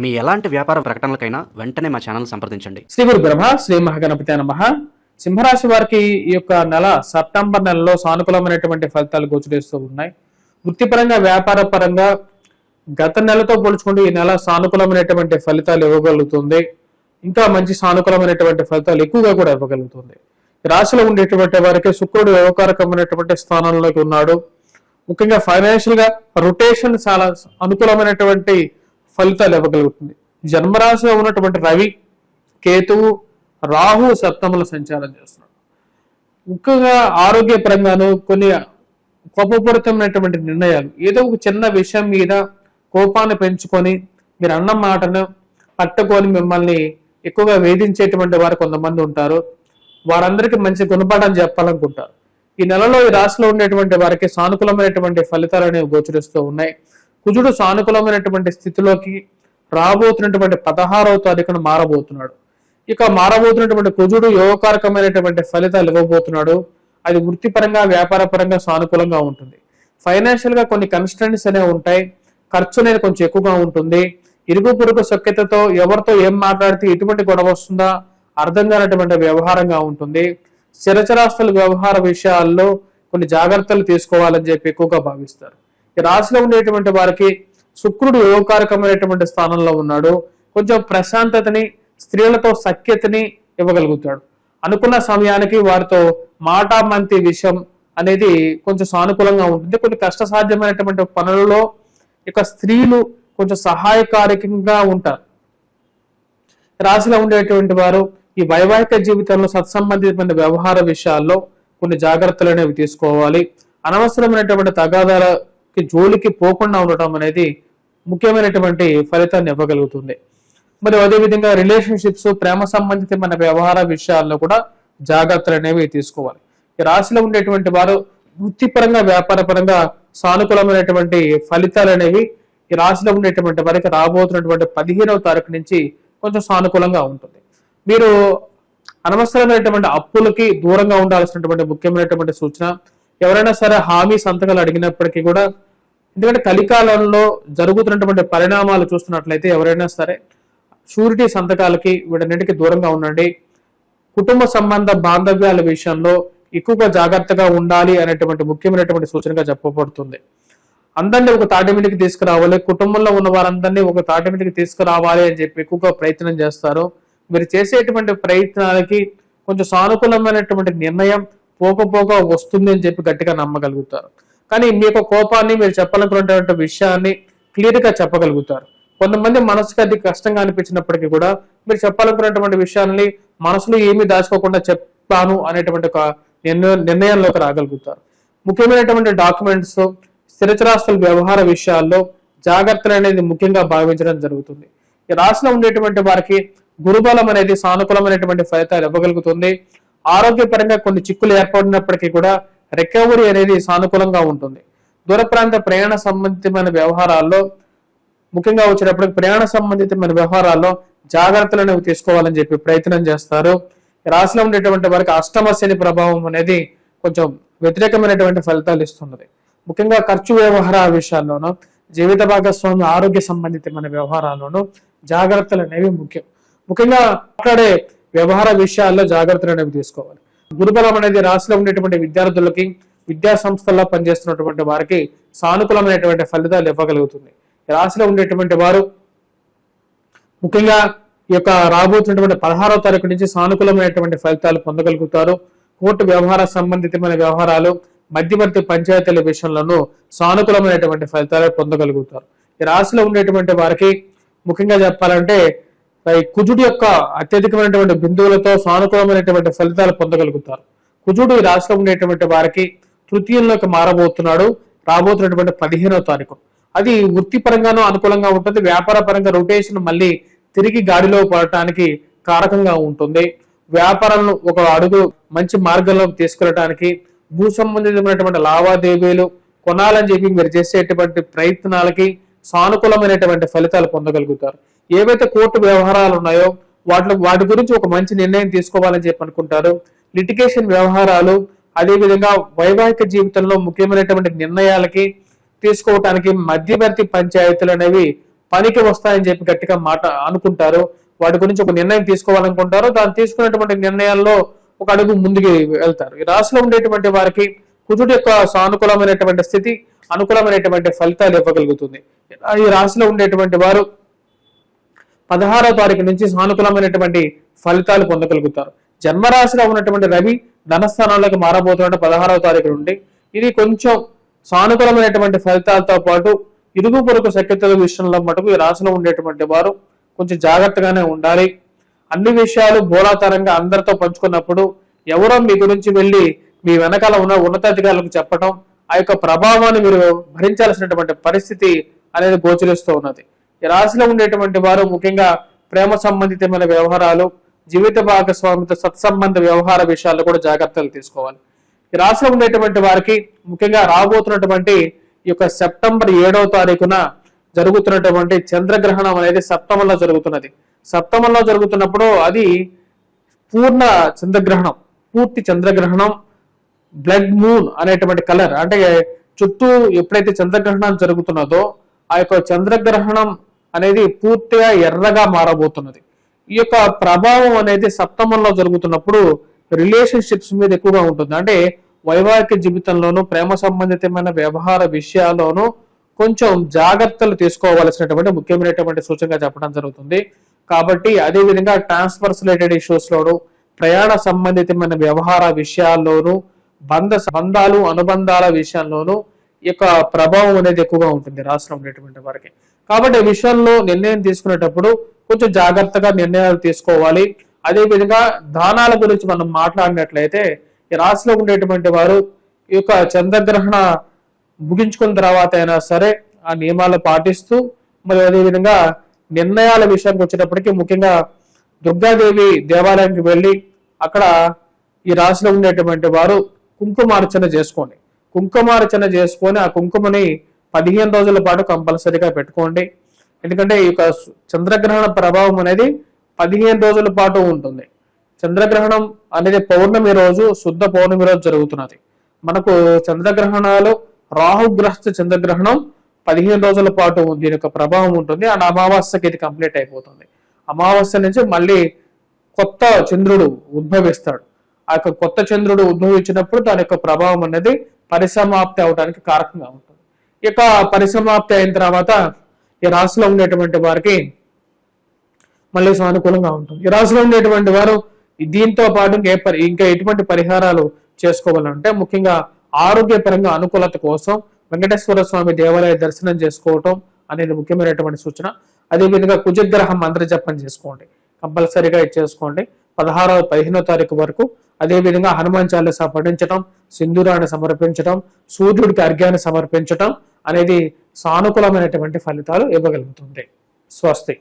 మీ ఎలాంటి వ్యాపార ప్రకటనలకైనా వెంటనే మా ఛానల్ సంప్రదించండి. శ్రీ గురు బ్రహ్మ శ్రీ మహాగణపతి నమ. సింహరాశి వారికి ఈ యొక్క నెల సెప్టెంబర్ నెలలో సానుకూలమైనటువంటి ఫలితాలు గోచరిస్తూ ఉన్నాయి. వృత్తిపరంగా వ్యాపార పరంగా గత నెలతో పోల్చుకుంటే ఈ నెల సానుకూలమైనటువంటి ఫలితాలు ఇవ్వగలుగుతుంది. ఇంకా మంచి సానుకూలమైనటువంటి ఫలితాలు ఎక్కువగా కూడా ఇవ్వగలుగుతుంది. రాశిలో ఉండేటువంటి వారికి శుక్రుడు వ్యవకారకమైనటువంటి స్థానంలోకి ఉన్నాడు. ముఖ్యంగా ఫైనాన్షియల్గా రొటేషన్ చాలా అనుకూలమైనటువంటి ఫలితాలు ఇవ్వగలుగుతుంది. జన్మరాశిలో ఉన్నటువంటి రవి కేతువు రాహు సప్తముల సంచారం చేస్తున్నాడు. ముఖ్యంగా ఆరోగ్యపరంగాను కొన్ని కోపపూరితమైనటువంటి నిర్ణయాలు. ఏదో ఒక చిన్న విషయం మీద కోపాన్ని పెంచుకొని మీరు అన్న మాటను పట్టుకొని మిమ్మల్ని ఎక్కువగా వేధించేటువంటి వారు కొంతమంది ఉంటారు. వారందరికీ మంచి గుణపాఠం చెప్పాలనుకుంటారు. ఈ నెలలో ఈ రాశిలో ఉండేటువంటి వారికి సానుకూలమైనటువంటి ఫలితాలు అనేవి గోచరిస్తూ ఉన్నాయి. కుజుడు సానుకూలమైనటువంటి స్థితిలోకి రాబోతున్నటువంటి పదహారవ తారీఖున మారబోతున్నాడు. ఇక మారబోతున్నటువంటి కుజుడు యోగకారకమైనటువంటి ఫలితాలు ఇవ్వబోతున్నాడు. అది వృత్తిపరంగా వ్యాపార పరంగా సానుకూలంగా ఉంటుంది. ఫైనాన్షియల్గా కొన్ని కన్స్టెంట్స్ అనేవి ఉంటాయి. ఖర్చు అనేది కొంచెం ఎక్కువగా ఉంటుంది. ఇరుగు పొరుగు సఖ్యతతో ఎవరితో ఏం మాట్లాడితే ఎటువంటి గొడవ వస్తుందా? అర్థం కానటువంటి వ్యవహారంగా ఉంటుంది. స్థిరచరాస్తుల వ్యవహార విషయాల్లో కొన్ని జాగ్రత్తలు తీసుకోవాలని చెప్పి ఎక్కువగా భావిస్తారు. ఈ రాశిలో ఉండేటువంటి వారికి శుక్రుడు యోగకారకమైనటువంటి స్థానంలో ఉన్నాడు. కొంచెం ప్రశాంతతని స్త్రీలతో సఖ్యతని ఇవ్వగలుగుతాడు. అనుకున్న సమయానికి వారితో మాటామంతి విషయం అనేది కొంచెం సానుకూలంగా ఉంటుంది. కొన్ని కష్టసాధ్యమైనటువంటి పనులలో ఇక స్త్రీలు కొంచెం సహాయకారికంగా ఉంటారు. రాశిలో ఉండేటువంటి వారు ఈ వైవాహిక జీవితంలో సత్సంబంధితమైన వ్యవహార విషయాల్లో కొన్ని జాగ్రత్తలు అనేవి తీసుకోవాలి. అనవసరమైనటువంటి తగాదాల జోలికి పోకుండా ఉండటం అనేది ముఖ్యమైనటువంటి ఫలితాన్ని ఇవ్వగలుగుతుంది. మరి అదేవిధంగా రిలేషన్షిప్స్ ప్రేమ సంబంధితమైన వ్యవహార విషయాల్లో కూడా జాగ్రత్తలు అనేవి తీసుకోవాలి. ఈ రాశిలో ఉండేటువంటి వారు వృత్తిపరంగా వ్యాపారపరంగా సానుకూలమైనటువంటి ఫలితాలు అనేవి ఈ రాశిలో ఉండేటువంటి వారికి రాబోతున్నటువంటి పదిహేనవ తారీఖు నుంచి కొంచెం సానుకూలంగా ఉంటుంది. మీరు అనవసరమైనటువంటి అప్పులకి దూరంగా ఉండాల్సినటువంటి ముఖ్యమైనటువంటి సూచన ఎవరైనా సరే హామీ సంతకాలు అడిగినప్పటికీ కూడా ఎందుకంటే కలికాలంలో జరుగుతున్నటువంటి పరిణామాలు చూస్తున్నట్లయితే ఎవరైనా సరే షూరిటీ సంతకాలకి వీటన్నిటికీ దూరంగా ఉండండి. కుటుంబ సంబంధ బాంధవ్యాల విషయంలో ఎక్కువగా జాగ్రత్తగా ఉండాలి అనేటువంటి ముఖ్యమైనటువంటి సూచనగా చెప్పబడుతుంది. అందరినీ ఒక తాటి మీదకి తీసుకురావాలి కుటుంబంలో ఉన్న వారందరినీ ఒక తాటి మీదకి తీసుకురావాలి అని చెప్పి ఎక్కువగా ప్రయత్నం చేస్తారు. మీరు చేసేటువంటి ప్రయత్నాలకి కొంచెం సానుకూలమైనటువంటి నిర్ణయం పోకపోగా వస్తుంది అని చెప్పి గట్టిగా నమ్మగలుగుతారు. కానీ మీ యొక్క కోపాన్ని మీరు చెప్పాలనుకున్నటువంటి విషయాన్ని క్లియర్గా చెప్పగలుగుతారు. కొంతమంది మనసుకి అది కష్టంగా అనిపించినప్పటికీ కూడా మీరు చెప్పాలనుకున్నటువంటి విషయాన్ని మనసులో ఏమీ దాచుకోకుండా చెప్తాను అనేటువంటి ఒక నిర్ణయంలోకి రాగలుగుతారు. ముఖ్యమైనటువంటి డాక్యుమెంట్స్ స్థిరచరాస్తుల వ్యవహార విషయాల్లో జాగ్రత్తలు అనేది ముఖ్యంగా భావించడం జరుగుతుంది. ఈ రాశిలో ఉండేటువంటి వారికి గురుబలం అనేది సానుకూలమైనటువంటి ఫలితాలు ఇవ్వగలుగుతుంది. ఆరోగ్యపరంగా కొన్ని చిక్కులు ఏర్పడినప్పటికీ కూడా రికవరీ అనేది సానుకూలంగా ఉంటుంది. దూర ప్రాంత ప్రయాణ సంబంధితమైన వ్యవహారాల్లో ముఖ్యంగా వచ్చేటప్పుడు ప్రయాణ సంబంధితమైన వ్యవహారాల్లో జాగ్రత్తలు అనేవి తీసుకోవాలని చెప్పి ప్రయత్నం చేస్తారు. రాశిలో ఉండేటువంటి వారికి అష్టమ శని ప్రభావం అనేది కొంచెం వ్యతిరేకమైనటువంటి ఫలితాలు ఇస్తున్నది. ముఖ్యంగా ఖర్చు వ్యవహార విషయాల్లోనూ జీవిత భాగస్వామి ఆరోగ్య సంబంధితమైన వ్యవహారాల్లోనూ జాగ్రత్తలు అనేవి ముఖ్యం. ముఖ్యంగా మాట్లాడే వ్యవహార విషయాల్లో జాగ్రత్తలు అనేవి తీసుకోవాలి. గురుబలం అనేది రాశిలో ఉండేటువంటి విద్యార్థులకి విద్యా సంస్థల్లో పనిచేస్తున్నటువంటి వారికి సానుకూలమైనటువంటి ఫలితాలు ఇవ్వగలుగుతుంది. రాశిలో ఉండేటువంటి వారు ముఖ్యంగా ఈ యొక్క రాబోతున్నటువంటి పదహారవ తారీఖు నుంచి సానుకూలమైనటువంటి ఫలితాలు పొందగలుగుతారు. కోర్టు వ్యవహార సంబంధితమైన వ్యవహారాలు మధ్యవర్తి పంచాయతీల విషయంలోనూ సానుకూలమైనటువంటి ఫలితాలు పొందగలుగుతారు. ఈ రాశిలో ఉండేటువంటి వారికి ముఖ్యంగా చెప్పాలంటే కుజుడు యొక్క అత్యధికమైనటువంటి బిందువులతో సానుకూలమైనటువంటి ఫలితాలు పొందగలుగుతారు. కుజుడు ఈ రాశిలో ఉండేటువంటి వారికి తృతీయంలోకి మారబోతున్నాడు రాబోతున్నటువంటి పదిహేనవ తారీఖు. అది వృత్తిపరంగానూ అనుకూలంగా ఉంటుంది వ్యాపార పరంగా రొటేషన్ మళ్ళీ తిరిగి గాడిలో పడటానికి కారకంగా ఉంటుంది. వ్యాపారాలను ఒక అడుగు మంచి మార్గంలోకి తీసుకెళ్ళటానికి భూ సంబంధితమైనటువంటి లావాదేవీలు కొనాలని చెప్పి మీరు చేసేటువంటి ప్రయత్నాలకి సానుకూలమైనటువంటి ఫలితాలు పొందగలుగుతారు. ఏవైతే కోర్టు వ్యవహారాలు ఉన్నాయో వాటిలో వాటి గురించి ఒక మంచి నిర్ణయం తీసుకోవాలని చెప్పి అనుకుంటారు. లిటిగేషన్ వ్యవహారాలు అదేవిధంగా వైవాహిక జీవితంలో ముఖ్యమైనటువంటి నిర్ణయాలకి తీసుకోవటానికి మధ్యవర్తి పంచాయతీలు అనేవి పనికి వస్తాయని చెప్పి గట్టిగా మాట అనుకుంటారు. వాటి గురించి ఒక నిర్ణయం తీసుకోవాలనుకుంటారు. దాన్ని తీసుకున్నటువంటి నిర్ణయాల్లో ఒక అడుగు ముందుకు వెళ్తారు. ఈ రాశిలో ఉండేటువంటి వారికి కుజుడు యొక్క సానుకూలమైనటువంటి స్థితి అనుకూలమైనటువంటి ఫలితాలు ఇవ్వగలుగుతుంది. ఈ రాశిలో ఉండేటువంటి వారు పదహారో తారీఖు నుంచి సానుకూలమైనటువంటి ఫలితాలు పొందగలుగుతారు. జన్మరాశిలో ఉన్నటువంటి రవి ధనస్థానాలకు మారబోతున్న పదహారవ తారీఖు నుండి. ఇది కొంచెం సానుకూలమైనటువంటి ఫలితాలతో పాటు ఇరుగు పొరుగు శక్యతల విషయంలో మటుకు ఈ రాశిలో ఉండేటువంటి వారు కొంచెం జాగ్రత్తగానే ఉండాలి. అన్ని విషయాలు బోలాతరంగా అందరితో పంచుకున్నప్పుడు ఎవరో మీ గురించి వెళ్ళి మీ వెనకాల ఉన్న ఉన్నతాధికారులకు చెప్పటం ఆ యొక్క ప్రభావాన్ని మీరు భరించాల్సినటువంటి పరిస్థితి అనేది గోచరిస్తూ ఉన్నది. రాశిలో ఉండేటువంటి వారు ముఖ్యంగా ప్రేమ సంబంధితమైన వ్యవహారాలు జీవిత భాగస్వామితో సత్సంబంధ వ్యవహార విషయాల్లో కూడా జాగ్రత్తలు తీసుకోవాలి. ఈ రాశిలో ఉండేటువంటి వారికి ముఖ్యంగా రాబోతున్నటువంటి ఈ యొక్క సెప్టెంబర్ ఏడవ తారీఖున జరుగుతున్నటువంటి చంద్రగ్రహణం అనేది సప్తమంలో జరుగుతున్నది. సప్తమంలో జరుగుతున్నప్పుడు అది పూర్ణ చంద్రగ్రహణం పూర్తి చంద్రగ్రహణం బ్లడ్ మూన్ అనేటువంటి కలర్ అంటే చుట్టూ ఎప్పుడైతే చంద్రగ్రహణం జరుగుతున్నదో ఆ యొక్క చంద్రగ్రహణం అనేది పూర్తిగా ఎర్రగా మారబోతున్నది. ఈ యొక్క ప్రభావం అనేది సప్తమంలో జరుగుతున్నప్పుడు రిలేషన్షిప్స్ మీద ఎక్కువగా ఉంటుంది. అంటే వైవాహిక జీవితంలోనూ ప్రేమ సంబంధితమైన వ్యవహార విషయాల్లోనూ కొంచెం జాగ్రత్తలు తీసుకోవాల్సినటువంటి ముఖ్యమైనటువంటి సూచనగా చెప్పడం జరుగుతుంది. కాబట్టి అదేవిధంగా ట్రాన్స్ఫర్స్ రిలేటెడ్ ఇష్యూస్లోను ప్రయాణ సంబంధితమైన వ్యవహార విషయాల్లోనూ బంధ బంధాలు అనుబంధాల విషయంలోనూ ఈ యొక్క ప్రభావం అనేది ఎక్కువగా ఉంటుంది రాష్ట్రం ఉండేటువంటి వారికి. కాబట్టి ఈ విషయంలో నిర్ణయం తీసుకునేటప్పుడు కొంచెం జాగ్రత్తగా నిర్ణయాలు తీసుకోవాలి. అదే విధంగా దానాల గురించి మనం మాట్లాడినట్లయితే ఈ రాశిలో ఉండేటువంటి వారు ఈ యొక్క చంద్రగ్రహణ ముగించుకున్న తర్వాత అయినా సరే ఆ నియమాలు పాటిస్తూ మరి అదే విధంగా నిర్ణయాల విషయానికి వచ్చేటప్పటికి ముఖ్యంగా దుర్గాదేవి దేవాలయానికి వెళ్ళి అక్కడ ఈ రాశిలో ఉండేటువంటి వారు కుంకుమార్చన చేసుకోండి. కుంకుమార్చన చేసుకొని ఆ కుంకుమని పదిహేను రోజుల పాటు కంపల్సరీగా పెట్టుకోండి. ఎందుకంటే ఈ యొక్క చంద్రగ్రహణ ప్రభావం అనేది పదిహేను రోజుల పాటు ఉంటుంది. చంద్రగ్రహణం అనేది పౌర్ణమి రోజు శుద్ధ పౌర్ణమి రోజు జరుగుతున్నది. మనకు చంద్రగ్రహణాలు రాహుగ్రస్త చంద్రగ్రహణం పదిహేను రోజుల పాటు దీని యొక్క ప్రభావం ఉంటుంది. అండ్ అమావాస్యకి ఇది కంప్లీట్ అయిపోతుంది. అమావాస్య నుంచి మళ్ళీ కొత్త చంద్రుడు ఉద్భవిస్తాడు. ఆ యొక్క కొత్త చంద్రుడు ఉద్భవించినప్పుడు దాని యొక్క ప్రభావం అనేది పరిసమాప్తి అవడానికి కారకంగా ఉంటుంది. ఇక పరిసమాప్తి అయిన తర్వాత ఈ రాశిలో ఉండేటువంటి వారికి మళ్ళీ సానుకూలంగా ఉంటుంది. ఈ రాశిలో ఉండేటువంటి వారు దీంతో పాటు ఇంకే ఇంకా ఎటువంటి పరిహారాలు చేసుకోవాలంటే ముఖ్యంగా ఆరోగ్యపరంగా అనుకూలత కోసం వెంకటేశ్వర స్వామి దేవాలయ దర్శనం చేసుకోవటం అనేది ముఖ్యమైనటువంటి సూచన. అదేవిధంగా కుజగ్రహం మంత్ర జపం చేసుకోండి. కంపల్సరీగా ఇది చేసుకోండి. పదహారవ పదిహేనో తారీఖు వరకు అదేవిధంగా హనుమాన్ చాలీసా పఠించటం సింధూరాన్ని సమర్పించటం సూర్యుడికి అర్ఘ్యాన్ని సమర్పించటం అనేది సానుకూలమైనటువంటి ఫలితాలు ఇవ్వగలుగుతుంది. స్వస్తి.